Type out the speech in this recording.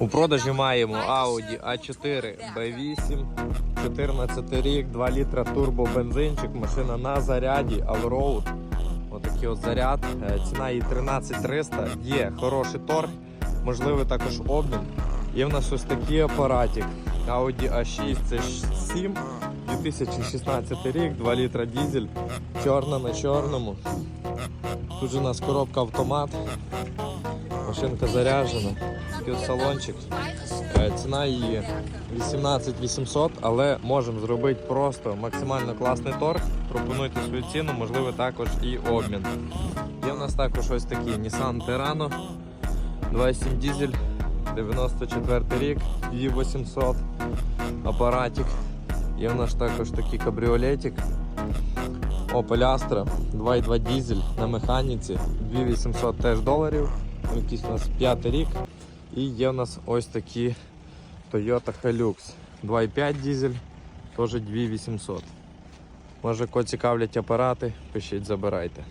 У продажі маємо Audi A4 B8, 14 рік, 2 літра турбо бензинчик, машина на заряді, Allroad. Отакий от заряд. Е, Ціна її 13300, є хороший торг, можливий також обмін. Є в нас ось такий апаратик. Audi A6 це 7, 2016 рік, 2 літра дізель, чорна на чорному. Тут же у нас коробка автомат, машинка заряджена, такий от салончик. Е, Ціна її 18 800, але можемо зробити просто максимально класний торг. Пропонуйте свою ціну, можливо, також і обмін. Є в нас також ось такий Nissan Terrano 2.7 дизель, 94 рік, її 800 апаратик. Є в нас також такий кабріолетик. Opel Astra 2.2 дизель на механіці, 2800 теж доларів. Якийсь у нас п'ятий рік. І є в нас ось такі Toyota Hilux 2.5 дизель, теж 2800. Може, кого цікавлять апарати, пишіть, забирайте.